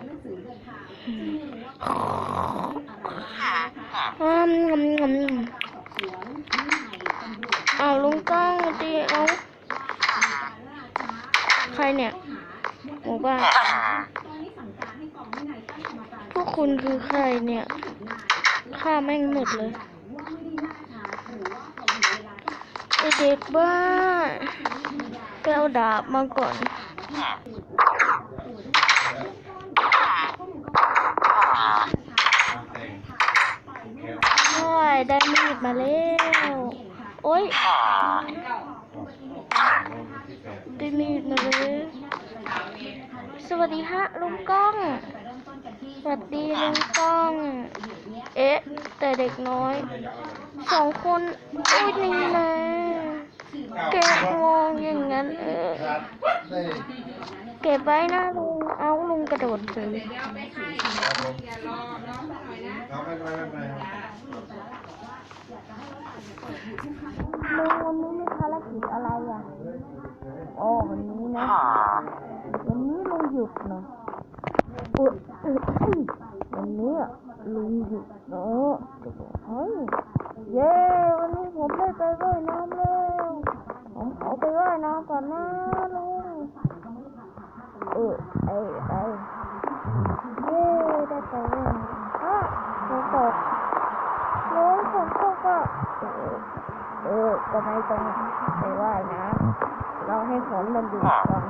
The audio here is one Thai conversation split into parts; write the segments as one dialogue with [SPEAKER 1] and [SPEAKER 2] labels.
[SPEAKER 1] อืมงมงมเอาลุงก้องดีเอาใครเนี่ยหมู่บ้านพวกคุณคือใครเนี่ยฆ่าแม่งหมดเลยเด็กบ้าไปเอาดาบมาก่อน ใช่ได้มีดมาแล้ว โอ๊ยได้มีดมาเลยสวัสดีฮะลุงก้อง สวัสดีลุงก้อง เอ๊ะ แต่เด็กน้อยสองคนโอ้ยนี่นะแกมองอย่างนั้นเออ เก็บไว้นะลุง เอาลุงกระโดดถึง ครั
[SPEAKER 2] นนี้ไม่
[SPEAKER 1] เนลวันนี้มีภารกิจอะไรอะ โอ้วันนี้นะ วันนี้ลุงหยุดเนาะอุดอุดวันนี้ลุงหยุดเนาะเฮ้ย เย้วันนี้ผมได้ไปด้วยน้ำแล้วผมขอไปว่ายน้ำก่อนนะลุงเออไอไอ เย้ได้ไปว่นอะฝนตกลุงฝนตกอะเออเออก็ไม่ต้องไปว่ายน้ำเราให้ฝนมันหยุดก่อน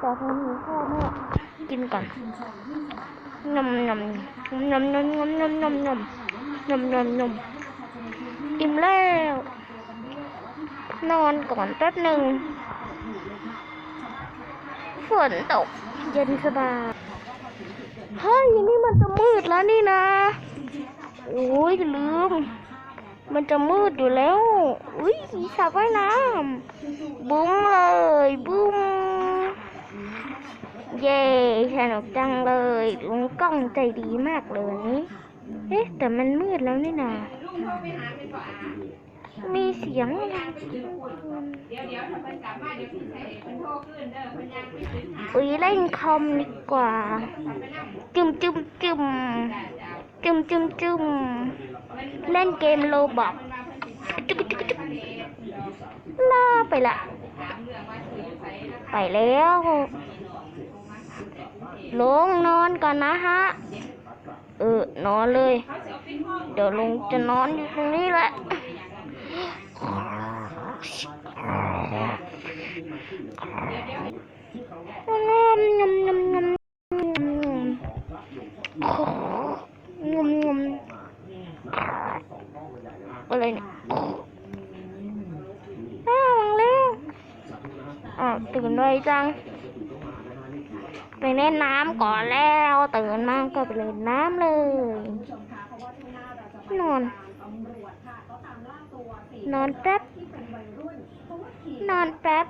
[SPEAKER 1] แต่ผมหิวข้าวมากกินก่อนนมนมนมนมนมนมนมนมนมนมนมอิ่มแล้ว นอนก่อนแป๊บหนึ่งฝนตก เย็นสบายเฮ้ยนี่มันจะมืดแล้วนี่นะโอ้ยลืม มันจะมืดอยู่แล้ว อุ้ยมีสระว่ายน้ำบุ้มเลยบุ้มเย่สนุกจังเลยลุงกล้องใจดีมากเลยนนี้เอ๊ะแต่มันมืดแล้วนี่นา มีเสียงอะไรอุ้ยเล่นคอมดีกว่าจุ่มจุ่มจุ่มจุ่มจุ่มจุ่มเล่นเกมโลบอกจุ๊บจุ๊บจุ๊บลาไปละ ไปแล้ว ลงนอนก่อนนะฮะ เออ นอนเลย เดี๋ยวลงจะนอนอยู่ตรงนี้แหละ งมงมอะไรเนี่ยอ้าววางแล้วอ้าวตื่นไวจัง ไปเล่นน้ำก่อนแล้ว ตื่นมาก็ไปเล่นน้ำเลย นอน นอนแป๊บ นอนแป๊บ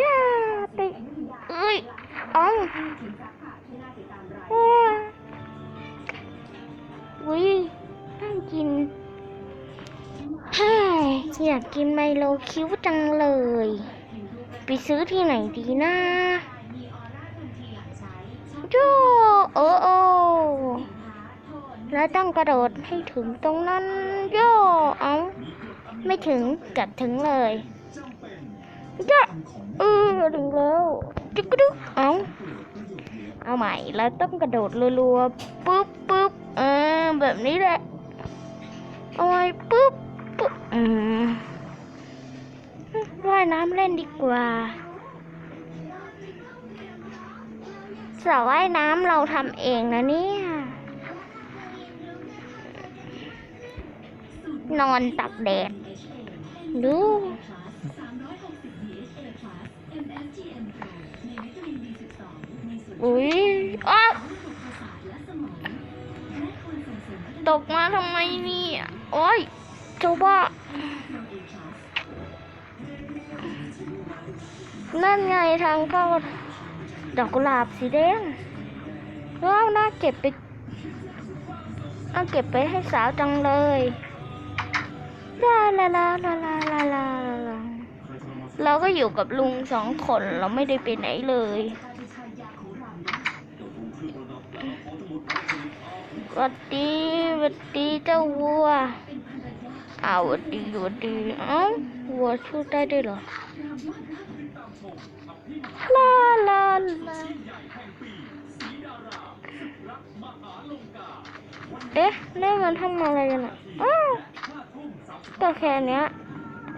[SPEAKER 1] ย่าไปเอ้ยเอ๋ออุ้ยน่ากินเฮ้ยอยากกินไมโลคิ้วจังเลย ไปซื้อที่ไหนดีนะโจโอ้โอแล้วต้องกระโดดให้ถึงตรงนั้นโยเอา ไม่ถึงกับถึงเลยโยเออถึงแล้วจุกกระดุกเอาเอาใหม่แล้วต้องกระโดดรัวๆปุ๊บปุ๊บเออแบบนี้แหละเอาไว้ปุ๊บปุ๊บอืมว่ายน้ำเล่นดีกว่าสระว่ายน้ำเราทำเองนะเนี่ย นอนตักแดด ดู อุ้ยอ๊ะตกมาทำไมนี่โอ้ยเจ้าบ้านั่นไงทางเข้าดอกกุหลาบสีแดงว้าวน่าเก็บไปน่าเก็บไปให้สาวจังเลย ลาลาลาลาลาลาลาเราก็อยู่กับลุงสองคนเราไม่ได้ไปไหนเลย วัดดีวัดดีเจ้าวัวอ้าววัดดีวัดดีเอ้าวัวพูดได้ด้วยเหรอลาลาลาเอ๊ะนี่มันทำอะไรกันอะ ก็แค่เนี้ย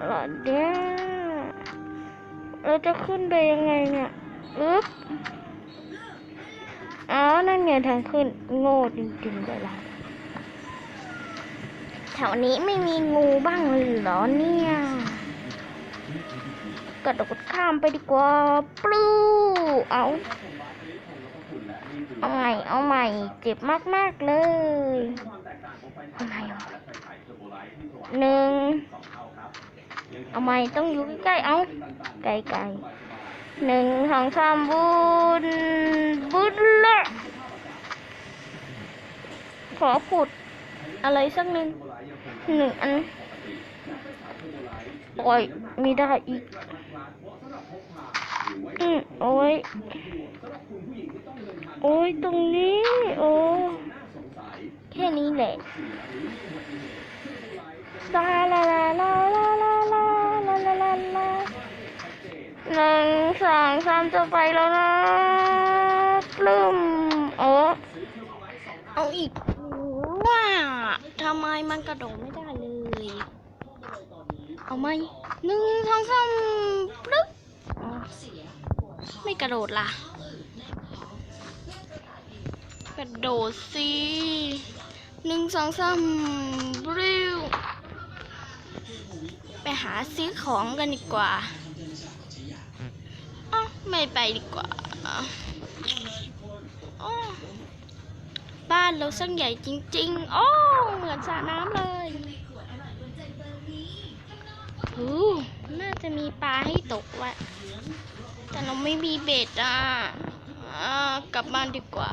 [SPEAKER 1] เหรอเดี๋ยเราจะขึ้นไปยังไงเนี่ยอึ๊บอ๋อนั่นไงทางขึ้นโง่จริงๆเลยล่ะแถวนี้ไม่มีงูบ้างเลยหรอเนี่ยกระโดดข้ามไปดีกว่าปลูเอาเอาใหม่เอาใหม่เจ็บมากๆเลยเอาใหม่เอา หนึ่งเอาใหม่ต้องอยู่ใกล้ๆเอาไกลๆหนึ่งสองสามบุญบุญละขอขุดอะไรสักหนึ่งหนึ่งอันโอ้ยมีได้อีกอืมโอ้ยโอ้ยตรงนี้ โอ้แค่นี้แหละ ลาลาลาลาลาลาลาลาลาลาลาหนึ่งสองสามจะไปแล้วนะปลื้มโอ้เอาอีกว้าทำไมมันกระโดดไม่ได้เลย เอาไหมหนึ่งสองสามปลึ๊บไม่กระโดดล่ะ กระโดดสิหนึ่งสองสามบริว ไปหาซื้อของกันดีกว่าอ๋อไม่ไปดีกว่าอ๋อบ้านเราช่างใหญ่จริงๆโอ้เหมือนสระน้ำเลยหูน่าจะมีปลาให้ตกไว้แต่เราไม่มีเบ็ดอะอ่ากลับบ้านดีกว่า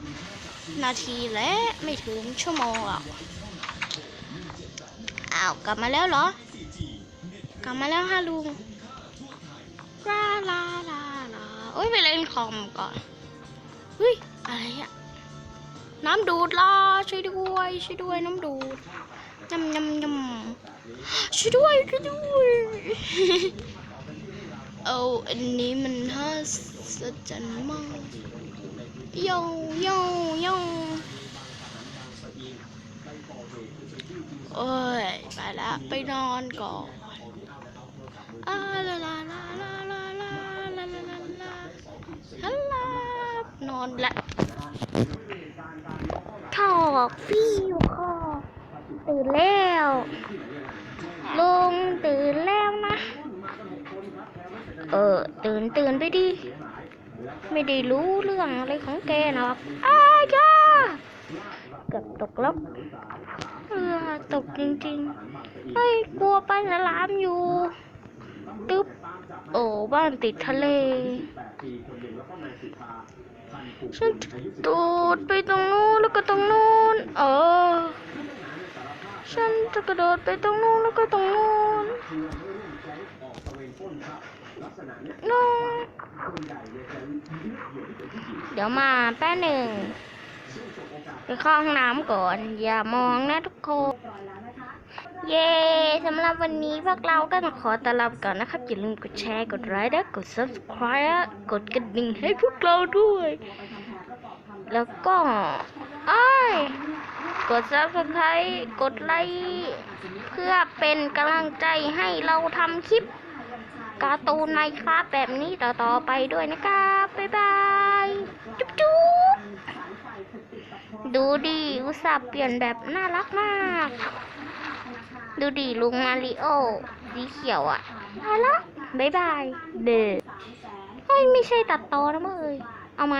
[SPEAKER 1] นาทีและไม่ถึงชั่วโมงหรอกอ้าวกลับมาแล้วเหรอ กลับมาแล้วฮะลุงลาลาลาลาโอ้ยไปเล่นคอมก่อนเฮ้ยอะไรอะน้ำดูดล่ะช่วยด้วยช่วยด้วยน้ำดูดยำยำยำช่วยด้วยช่วยด้วยเอาอันนี้มันน่าสะใจมาก โยโยโยโอ้ย ไปละ ไปนอนก่อนอาลาลาลาลาลาลาลาลาลาลาฮัลโหลนอนละถอกฟิวคอตื่นแล้วลุงตื่นแล้วนะ เออ ตื่นตื่นไปดิ ไม่ได้รู้เรื่องอะไรของแกหรอกอ้าจ้าเกือบตกแล้วเออตกจริงๆเฮ้ยกลัวปลาฉลามอยู่ตึ๊บโอ้บ้านติดทะเลฉันตูดไปตรงนู้นแล้วก็ตรงนู้นเออฉันจะกระโดดไปตรงนู้นแล้วก็ตรงนู้น นูเดี๋ยวมาแป๊บหนึ่งไปเข้าห้องน้ำก่อน อย่ามองนะทุกคนเย้สำหรับวันนี้พวกเราก็ต้องขอตลาไปก่อนนะครับ อย่าลืมกดแชร์ กดไลค์และกด subscribe กดกระดิ่งให้พวกเราด้วย แล้วก็อ้ยกด subscribe กดไลค์เพื่อเป็นกำลังใจให้เราทำคลิป การ์ตูนในคราฟแบบนี้ต่อๆไปด้วยนะครับ บ๊ายบาย จุ๊บจุ๊บดูดิอุตส่าห์เปลี่ยนแบบน่ารักมาก ดูดิลุงมาริโอสีเขียวอะ่ะไปละบ๊ายบาย เด้อเฮ้ย ไม่ใช่ตัดต่อนะมึงเอ้ยเอาไหม